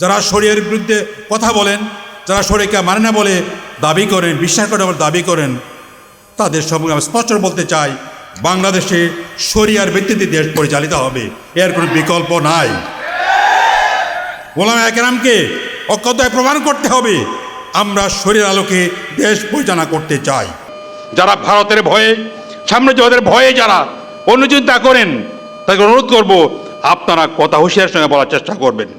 যারা শরীরের বিরুদ্ধে কথা বলেন, যারা শরীরকে মানে না বলে দাবি করেন, বিশ্বাস করে বলে দাবি করেন, তাদের সম্পর্কে আমি স্পষ্ট বলতে চাই, বাংলাদেশে শরিয়ার ভিত্তিতে দেশ পরিচালিত হবে। এর কোনো বিকল্প নাই। গোলাম একরামকে অক্ষতায় প্রমাণ করতে হবে। আমরা শরীর আলোকে দেশ পরিচালনা করতে চাই। যারা ভারতের ভয়ে সাম্রাজ্যবাদের ভয়ে যারা অন্য চিন্তা করেন তাকে অনুরোধ করব, আপনারা কথা হুঁশিয়ার সঙ্গে বলার চেষ্টা করবেন।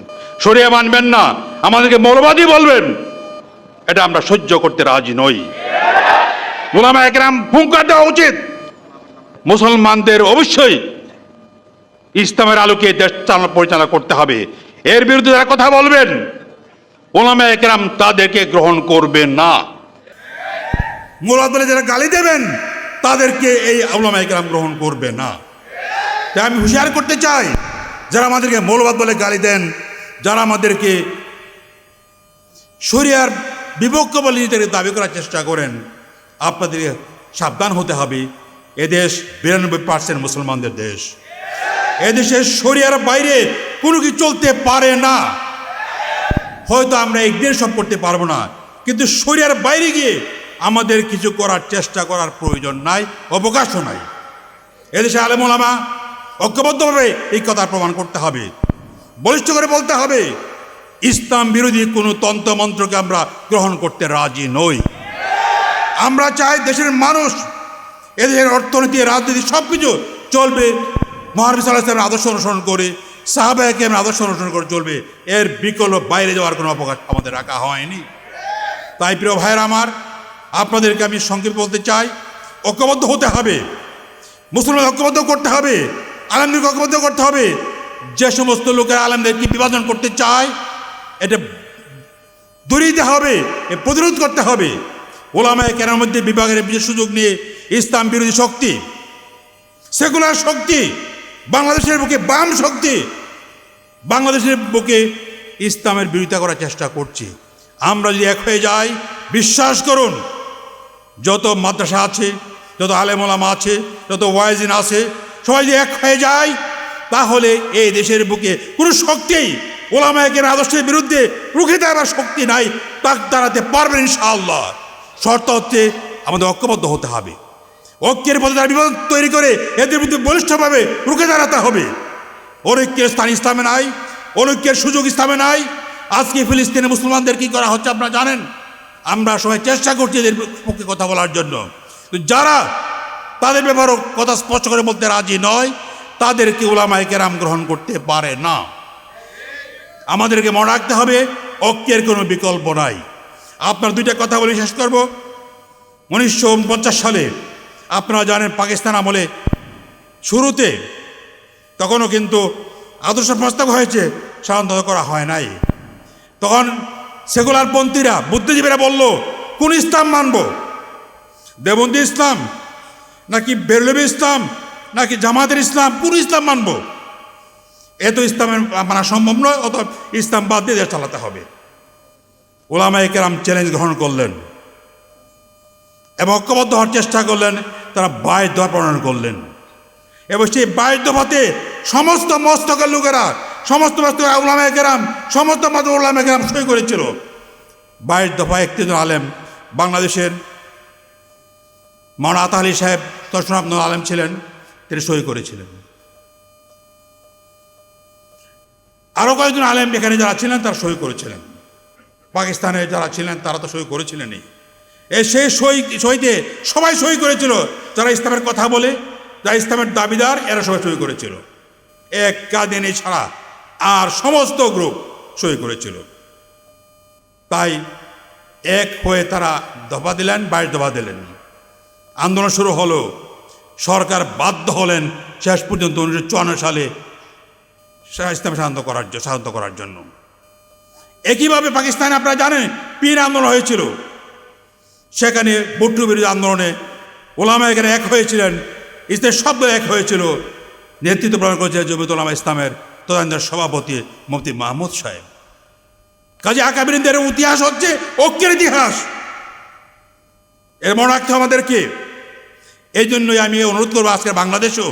সরিয়ে মানবেন না। আমাদেরকে মৌলবাদী বলবেন। এটা আমরা সহ্য করতে রাজি নই। গোলামা একরাম হুঙ্কার দেওয়া উচিত। মুসলমানদের অবশ্যই ইসলামের আলোকে দেশ চালনা পরিচালনা করতে হবে। এর বিরুদ্ধে যারা কথা বলবেন ওলামা একরাম তাদেরকে গ্রহণ করবে না। মোরাদ বলে যারা গালি দেবেন, তাদেরকে এই আউলামা একরাম গ্রহণ করবে না। তাই আমি হুঁশিয়ার করতে চাই, যারা আমাদেরকে মৌলবাদ বলে গালি দেন যারা আমাদেরকে শরিয়ার বিপক্ষ বলে নিজেদেরকে দাবি করার চেষ্টা করেন আপনাদেরকে সাবধান হতে হবে। এদেশ বিরানব্বই পার্সেন্ট মুসলমানদের দেশ। এদেশে শরিয়ার বাইরে কোনো কিছু চলতে পারে না। হয়তো আমরা একদিন সব করতে পারব না, কিন্তু শরিয়ার বাইরে গিয়ে আমাদের কিছু করার চেষ্টা করার প্রয়োজন নাই, অবকাশও নাই। এদেশে আলেমোলামা ঐক্যবদ্ধভাবে এই কথা প্রমাণ করতে হবে। বলিষ্ঠ করে বলতে হবে, ইসলাম বিরোধী কোনো তন্ত্রমন্ত্রকে আমরা গ্রহণ করতে রাজি নই। আমরা চাই দেশের মানুষ, এদেশের অর্থনীতি, রাজনীতি সব কিছু চলবে। মহানবী আদর্শ অনুসরণ করে সাহাবাহিকে আদর্শ অনুসরণ করে চলবে। এর বিকল্প বাইরে যাওয়ার কোনো অবকাশ আমাদের রাখা হয়নি। তাই প্রিয় ভাইয়ের আমার, আপনাদেরকে আমি সংক্ষেপে বলতে চাই, ঐক্যবদ্ধ হতে হবে। মুসলমান ঐক্যবদ্ধ করতে হবে, আলমদেরকে ঐক্যবদ্ধ করতে হবে। যে সমস্ত লোকের আলমদেরকে বিভাজন করতে চায়, এটা দূরিয়ে দিতে হবে, এ প্রতিরোধ করতে হবে। ওলামায় কেনার মধ্যে বিভাগের বিশেষ সুযোগ নিয়ে ইসলাম বিরোধী শক্তি, সেকুলার শক্তি, বাংলাদেশের বুকে বাম শক্তি, বাংলাদেশের বুকে ইসলামের বিরোধিতা করার চেষ্টা করছে। আমরা যদি এক হয়ে যাই, বিশ্বাস করুন, যত মাদ্রাসা আছে, যত আলেমোলামা আছে, যত ওয়াইজিন আছে, সবাই যদি এক হয়ে যায় তাহলে এই দেশের বুকে কোনো শক্তি ওলামায়কের আদর্শের বিরুদ্ধে রুখে দেওয়ার শক্তি নাই তা দাঁড়াতে পারবেন ইনশাআল্লাহ। শর্ত হচ্ছে আমাদের ঐক্যবদ্ধ হতে হবে। ঐক্যের পথে তারা বিভাজন তৈরি করে, এদের বিরুদ্ধে বলিষ্ঠভাবে রুখে দাঁড়াতে হবে। অনৈক্যের স্থান ইসলামে নাই, অনৈক্যের সুযোগ ইসলামে নাই। আজকে ফিলিস্তিনে মুসলমানদের কি করা হচ্ছে আপনারা জানেন? আমরা সবাই চেষ্টা করছি এদের পক্ষে কথা বলার জন্য। যারা তাদের ব্যাপারও কথা স্পষ্ট করে বলতে রাজি নয় তাদেরকে ওলামায় কেরাম গ্রহণ করতে পারে না। আমাদেরকে মনে রাখতে হবে ঐক্যের কোনো বিকল্প নাই। আপনার দুইটা কথা বলে শেষ করব। উনিশশো উনপঞ্চাশ সালে, আপনারা জানেন পাকিস্তান আমলে শুরুতে তখনও কিন্তু আদর্শ প্রস্তাব হয়েছে, সাধারণত করা হয় নাই। তখন সেকুলার পন্থীরা, বুদ্ধিজীবীরা বলল, কোন ইসলাম মানব? দেবন্দী ইসলাম নাকি বেরলবি ইসলাম? নাকি জামাতের ইসলাম, পুরো ইসলাম মানব? এত ইসলামের মানা সম্ভব নয় অত ইসলাম বাদ দিয়ে দেশ চালাতে হবে। ওলামাই কেরাম চ্যালেঞ্জ গ্রহণ করলেন এবং ঐক্যবদ্ধ হওয়ার চেষ্টা করলেন, তারা বাইশ দফা প্রণয়ন করলেন। এবং সেই বাইশ দফাতে সমস্ত মস্তকের লোকেরা, সমস্ত উলামা কেরাম, সমস্ত মত উলামা কেরাম সই করেছিল। বাইশ দফা একত্রিশ আলেম, বাংলাদেশের আতাহ আলী সাহেব তসনাব আলেম ছিলেন। তিনি সই করেছিলেন। আরও কয়েকজন আলেম এখানে যারা ছিলেন, তারা সই করেছিলেন। পাকিস্তানে যারা ছিলেন, তারা তো সই করেছিলেনই। এ সেই সই, সইতে সবাই সই করেছিল। যারা ইসলামের কথা বলে, যারা ইসলামের দাবিদার, এরা সবাই সই করেছিল। এক কাদিনী ছাড়া আর সমস্ত গ্রুপ সই করেছিল। তাই এক হয়ে তারা দফা দিলেন, বাইশ দফা দিলেন। আন্দোলন শুরু হলো সরকার বাধ্য হলেন শেষ পর্যন্ত উনিশশো চুয়ান্ন সালে ইসলাম শান্ত করার শান্ত করার জন্য। একইভাবে পাকিস্তানে আপনারা জানেন পীর আন্দোলন হয়েছিল। সেখানে বট্টু বিরোধী আন্দোলনে ওলামা এখানে এক হয়েছিলেন, ইসলামের শব্দ এক হয়েছিল। নেতৃত্ব প্রদান করেছে জমিত ওলামা ইসলামের তদানীন্তন সভাপতি মুফতি মাহমুদ সাহেব। কাজে আকাবিরিনদের ইতিহাস হচ্ছে ঐক্যের ইতিহাস। এর মনে রাখতে আমাদেরকে এই জন্যই আমি অনুরোধ করব আজকে বাংলাদেশও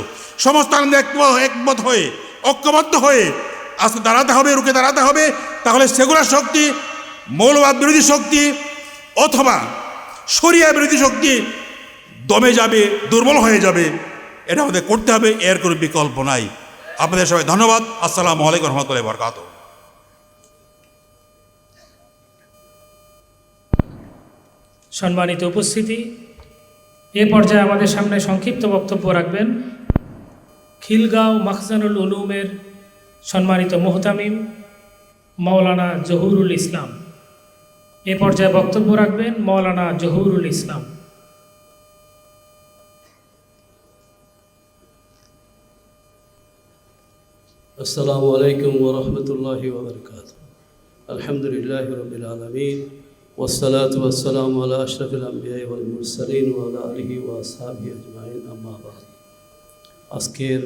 সমস্ত আনন্দ একমত হয়ে, ঐক্যবদ্ধ হয়ে আজকে দাঁড়াতে হবে, রুখে দাঁড়াতে হবে। তাহলে সেগুলার শক্তি, মৌলবাদ বিরোধী শক্তি অথবা সরিয়া বিরোধী শক্তি দমে যাবে, দুর্বল হয়ে যাবে, এটা আমাদের করতে হবে, এর কোনো বিকল্প নাই। আপনাদের সবাই ধন্যবাদ। আসসালামু আলাইকুম রহমতুল্লাহ বরকাত সম্মানিত উপস্থিতি এ পর্যায়ে আমাদের সামনে সংক্ষিপ্ত বক্তব্য রাখবেন। খিলগাঁও মাহজানুল উলুমের সম্মানিত মোহতামিম মৌলানা জহুরুল ইসলাম। এ পর্যায়ে বক্তব্য রাখবেন মৌলানা জহুরুল ইসলাম। আসসালামু আলাইকুম ওরহমতুল্লাহ আলহামদুলিল্লাহ রবিলাম والصلاة والسلام على أشرف الأنبياء والمرسلين وعلى آله وأصحابه أجمعين أما بعد আজকের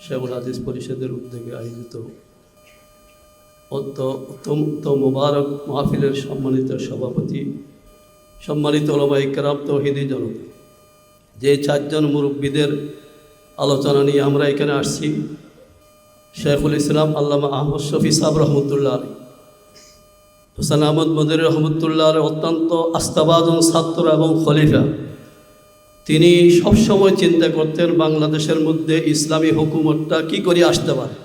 শেখুল হাদিস পরিষদের উদ্যোগে আয়োজিত অত্য অত্যন্ত মোবারক মাহফিলের সম্মানিত সভাপতি সম্মানিত ওলামা ইকরাম তৌহিদি জনতা যে চারজন মুরব্বীদের আলোচনা নিয়ে আমরা এখানে আসছি শেখুল ইসলাম আল্লামা আহমদ শফি সাহ রহমতুল্লাহ আলী হোসেন আহমদ মদির রহমতুল্লাহ আলী অত্যন্ত আস্থাবাদন ছাত্র এবং খলিফা। তিনি সবসময় চিন্তা করতেন বাংলাদেশের মধ্যে ইসলামী হুকুমতটা কি করে আসতে পারে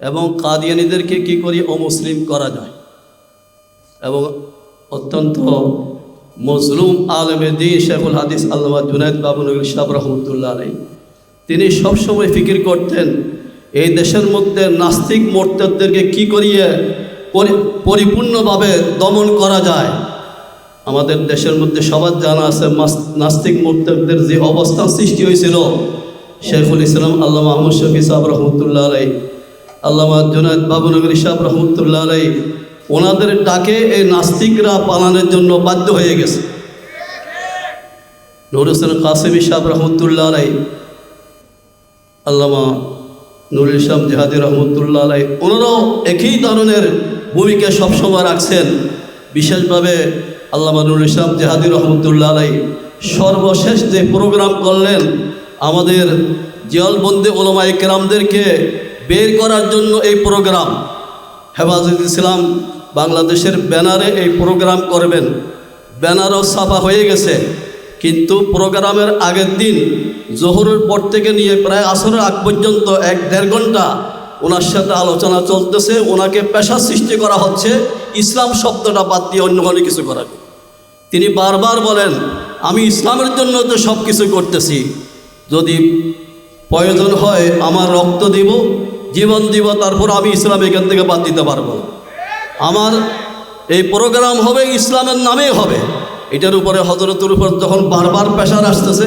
এবং কাদিয়ানিদেরকে কি করে অমুসলিম করা যায়। এবং অত্যন্ত মজলুম আলমে দিন শেখুল হাদিস আল্লামা জুনায়দ বাবুনগর সাহ রহমতুল্লাহ আলী তিনি সবসময় ফিকির করতেন, এই দেশের মধ্যে নাস্তিক মোর্তাদেরকে কি করিয়ে পরিপূর্ণভাবে দমন করা যায়। আমাদের দেশের মধ্যে সবার জানা আছে নাস্তিক মোর্তাদের যে অবস্থান সৃষ্টি হয়েছিল। শেখুল ইসলাম আল্লাহ মাহমুদ শফি সাহ রহমতুল্লাহ আলাই আল্লামা জুনায়দ বাবুনগর সাহ রহমতুল্লাহ আলাই ওনাদের ডাকে এই নাস্তিকরা পালানোর জন্য বাধ্য হয়ে গেছে। নুর হোসেন কাসিমি সাহ রহমতুল্লাহ আলাই আল্লামা নুরুল ইসলাম জেহাদি রহমতুল্লাহ আলাই ওনারাও একই ধরনের ভূমিকা সবসময় রাখছেন। বিশেষভাবে আল্লামা নুরুল ইসলাম জেহাদি রহমতুল্লাহ আলাই সর্বশেষ যে প্রোগ্রাম করলেন, আমাদের জিয়ালবন্দি ওলামা কেরামদেরকে বের করার জন্য এই প্রোগ্রাম। হেফাজত ইসলাম বাংলাদেশের ব্যানারে এই প্রোগ্রাম করবেন। ব্যানারও ছাপা হয়ে গেছে। কিন্তু প্রোগ্রামের আগের দিন, জোহরের পর থেকে নিয়ে প্রায় আসরের আগ পর্যন্ত এক দেড় ঘণ্টা ওনার সাথে আলোচনা চলতেছে, ওনাকে পেশা সৃষ্টি করা হচ্ছে, ইসলাম শব্দটা বাদ দিয়ে অন্য কোনো কিছু করার তিনি বারবার বলেন, আমি ইসলামের জন্য তো সব কিছু করতেছি, যদি প্রয়োজন হয় আমার রক্ত দিব, জীবন দিব, তারপর আমি ইসলাম এখান থেকে বাদ দিতে পারব। আমার এই প্রোগ্রাম হবে ইসলামের নামেই হবে। এটার উপরে হজরতের উপর যখন বারবার প্রেশার আসতেছে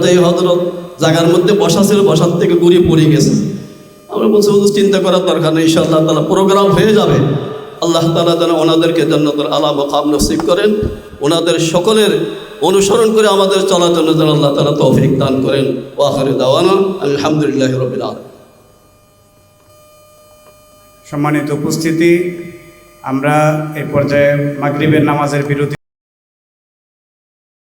তো এই হজরত জায়গার মধ্যে বসা ছিল বসার থেকে ঘুরিয়ে পড়ে গেছে। আমরা বলছি, হুজুর, চিন্তা করার দরকার নেই, ইনশাআল্লাহ তালা প্রোগ্রাম হয়ে যাবে। আল্লাহ তালা যেন ওনাদেরকে জান্নাতুল আলা মকাম নসিব করেন, ওনাদের সকলের অনুসরণ করে আমাদের চলার জন্য যেন আল্লাহ তালা তৌফিক দান করেন। ওয়াহরে দাওয়ানা, আলহামদুলিল্লাহ রবিল সম্মানিত উপস্থিতি, আমরা এই পর্যায়ে মাগরিবের নামাজের বিরতি